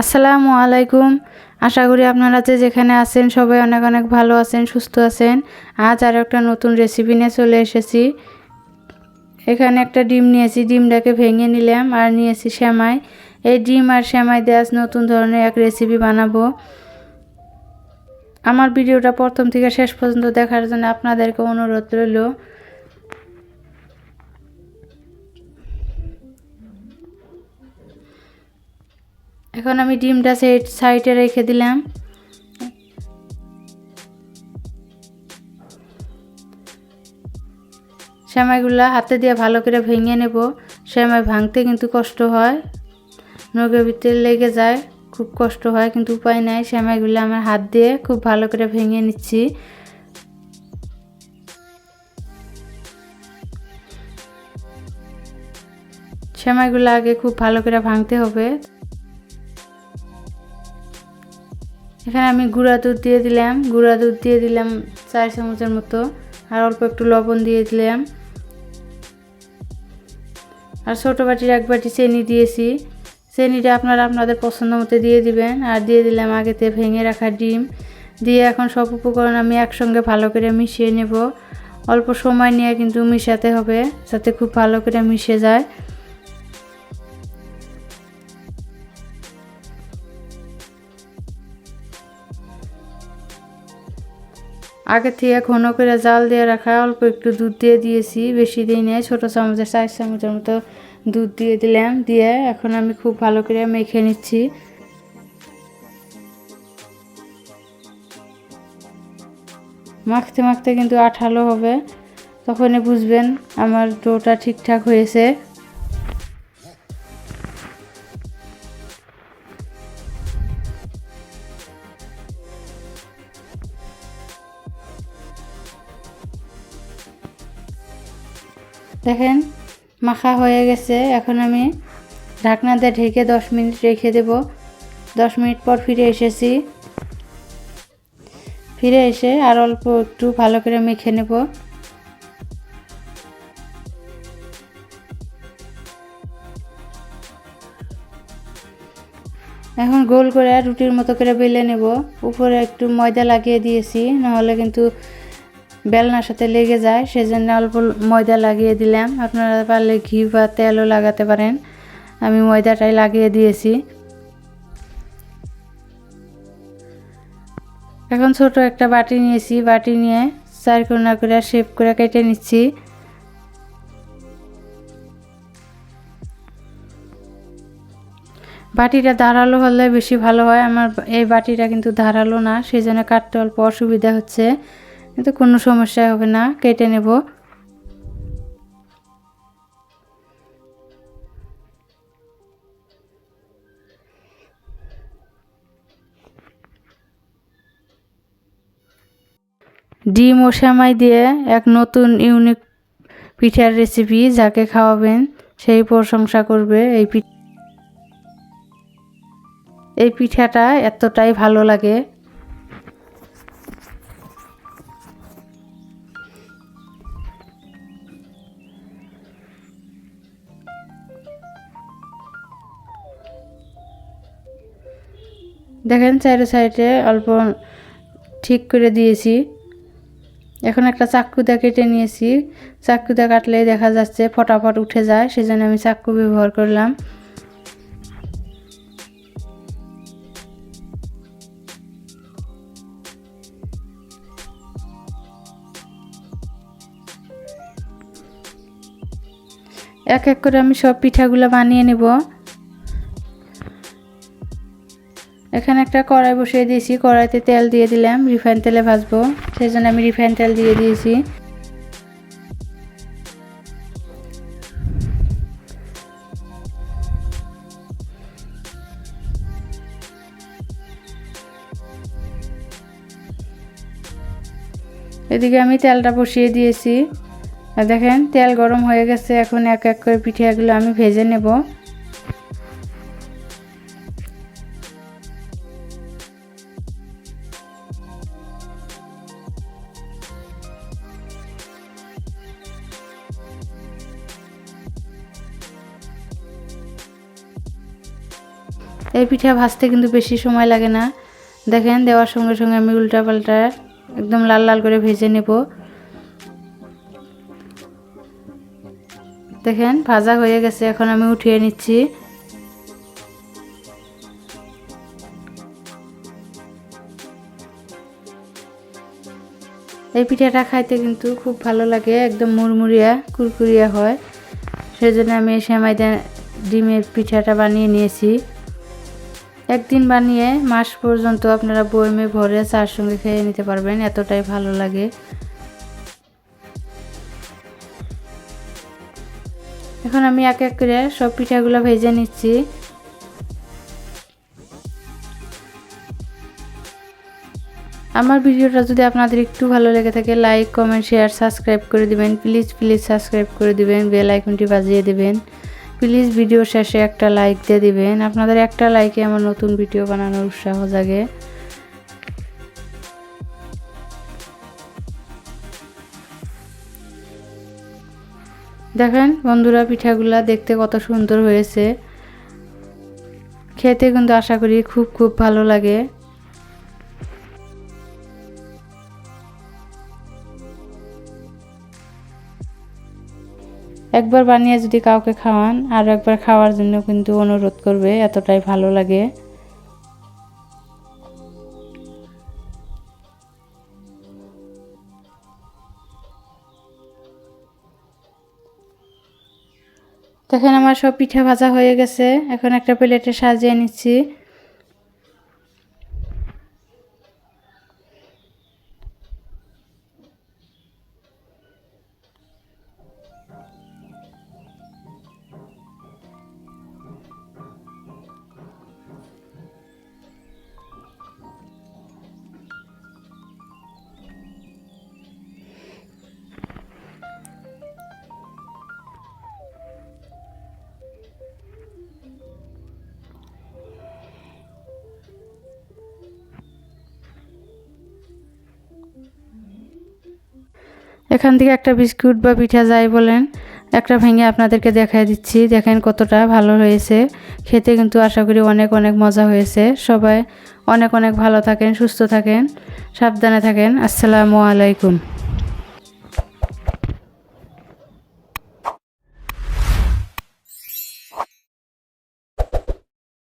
আসসালামু আলাইকুম। আশা করি আপনারা যে যেখানে আছেন সবাই অনেক অনেক ভালো আছেন, সুস্থ আছেন। আজ আর একটা নতুন রেসিপি নিয়ে চলে এসেছি। এখানে একটা ডিম নিয়েছি, ডিমটাকে ভেঙে নিলাম আর নিয়েছি শ্যামাই এই ডিম আর শ্যামাই দিয়ে আজ নতুন ধরনের এক রেসিপি বানাবো। আমার ভিডিওটা প্রথম থেকে শেষ পর্যন্ত দেখার জন্য আপনাদেরকে অনুরোধ রইল। এখন আমি ডিমটা সাইড সাইডে রেখে দিলাম। সেমাইগুলা হাতে দিয়ে ভালো করে ভেঙে নেব। সেমাই ভাঙতে কিন্তু কষ্ট হয়। নখের ভিতরে লেগে যায়, খুব কষ্ট হয়, কিন্তু উপায় নাই। সেমাইগুলো আমার হাত দিয়ে খুব ভালো করে ভেঙে নিচ্ছি। সেমাইগুলো আগে খুব ভালো করে ভাঙতে হবে। এখানে আমি গুঁড়া দুধ দিয়ে দিলাম। গুঁড়া দুধ দিয়ে দিলাম চার চামচের মতো। আর অল্প একটু লবণ দিয়ে দিলাম। আর ছোটো বাটির এক বাটি চিনি দিয়েছি। চিনিটা আপনারা আপনাদের পছন্দ মতো দিয়ে দিবেন। আর দিয়ে দিলাম আগেতে ভেঙে রাখা ডিম। দিয়ে এখন সব উপকরণ আমি একসঙ্গে ভালো করে মিশিয়ে নেব। অল্প সময় নিয়ে কিন্তু মিশাতে হবে, যাতে খুব ভালো করে মিশে যায়। আগে থেকে ঘন করে জাল দিয়ে রাখা, অল্প একটু দুধ দিয়ে দিয়েছি, বেশি দিই নেই, ছোটো চামচের চার চামচের মতো দুধ দিয়ে দিলাম, দিয়ে এখন আমি খুব ভালো করে মেখে নিচ্ছি। মাখতে মাখতে কিন্তু আঠালো হবে, তখনই বুঝবেন আমার ডোটা ঠিকঠাক হয়েছে। দেখেন, মাখা হয়ে গেছে। এখন আমি ঢাকনা দিয়ে ঢেকে দশ মিনিট রেখে দেব। দশ মিনিট পর ফিরে এসেছি। ফিরে এসে আর অল্প একটু ভালো করে মেখে নেব। এখন গোল করে রুটির মতো করে বেলে নেব। উপরে একটু ময়দা লাগিয়ে দিয়েছি, নাহলে কিন্তু বেলনার সাথে লেগে যায়, সেজন্য অল্প ময়দা লাগিয়ে দিলাম। আপনারা পারলে ঘি বা তেলও লাগাতে পারেন। আমি ময়দাটাই লাগিয়ে দিয়েছি। এখন ছোট একটা বাটি নিয়েছি। বাটি নিয়ে চার কোনা করে শেপ করে কেটে নিচ্ছি। বাটিটা ধারালো হলে বেশি ভালো হয়। আমার এই বাটিটা কিন্তু ধারালো না সেই জন্য কাটতে অল্প অসুবিধা হচ্ছে। কিন্তু কোনো সমস্যা হবে না, কেটে নেব। ডিম ও সেমাই দিয়ে এক নতুন ইউনিক পিঠার রেসিপি যাকে খাওয়াবেন, সেই প্রশংসা করবে এই পিঠা। এই পিঠাটা এতটাই ভালো লাগে দেখেন চারি সাইডে অল্প ঠিক করে দিয়েছি। এখন একটা চাক্কুদা কেটে নিয়েছি। চাক্কুদা কাটলেই দেখা যাচ্ছে ফটাফট উঠে যায়, সেজন্য আমি চাক্কু ব্যবহার করলাম। এক এক করে আমি সব পিঠাগুলো বানিয়ে নেব। এখানে একটা কড়াই বসিয়ে দিয়েছি, কড়াইতে তেল দিয়ে দিলাম, রিফাইন তেলে ভাজবো সেই জন্য আমি রিফাইন তেল দিয়ে দিয়েছি। এদিকে আমি তেলটা বসিয়ে দিয়েছি। দেখেন, তেল গরম হয়ে গেছে, এখন এক এক করে পিঠাগুলো আমি ভেজে নেব। এই পিঠা ভাজতে কিন্তু বেশি সময় লাগে না। দেখেন, দেওয়ার সঙ্গে সঙ্গে আমি উল্টা পাল্টা একদম লাল লাল করে ভেজে নেব। দেখেন, ভাজা হয়ে গেছে, এখন আমি উঠিয়ে নিচ্ছি। এই পিঠাটা খাইতে কিন্তু খুব ভালো লাগে, একদম মুড়মুড়িয়া, কুরকুরিয়া হয়। সেজন্য আমি এই সেমাই দে- ডিমের পিঠাটা বানিয়ে নিয়েছি। একদিন বানিয়ে মাস পর্যন্ত আপনারা বয়মে ভরে চার সঙ্গে খেয়ে নিতে পারবেন, এতটাই ভালো লাগে। এখন আমি এক এক করে সব পিঠাগুলো ভেজে নিচ্ছি। আমার ভিডিওটা যদি আপনাদের একটু ভালো লেগে থাকে, লাইক, কমেন্ট, শেয়ার, সাবস্ক্রাইব করে দিবেন। প্লিজ প্লিজ সাবস্ক্রাইব করে দিবেন, বেল আইকনটি বাজিয়ে দিবেন। প্লিজ ভিডিও শেষে একটা লাইক দিয়ে দিবেন। আপনাদের একটা লাইকে আমার নতুন ভিডিও বানানোর উৎসাহ জাগে। দেখেন বন্ধুরা, পিঠাগুলা দেখতে কত সুন্দর হয়েছে। খেতে কিন্তু আশা করি খুব খুব ভালো লাগে। একবার বানিয়ে যদি কাউকে খাওয়ান, আর একবার খাওয়ার জন্য কিন্তু অনুরোধ করবে, এতটাই ভালো লাগে। দেখেন আমার সব পিঠা ভাজা হয়ে গেছে। এখন একটা প্লেটে সাজিয়ে নিচ্ছি। এখান থেকে একটা বিস্কুট বা পিঠা যাই বলেন, একটা ভেঙে আপনাদেরকে দেখাই দিচ্ছি। দেখেন কতটা ভালো হয়েছে। খেতে কিন্তু আশা করি অনেক অনেক মজা হয়েছে। সবাই অনেক অনেক ভালো থাকেন, সুস্থ থাকেন, সাবধানে থাকেন। আসসালামু আলাইকুম।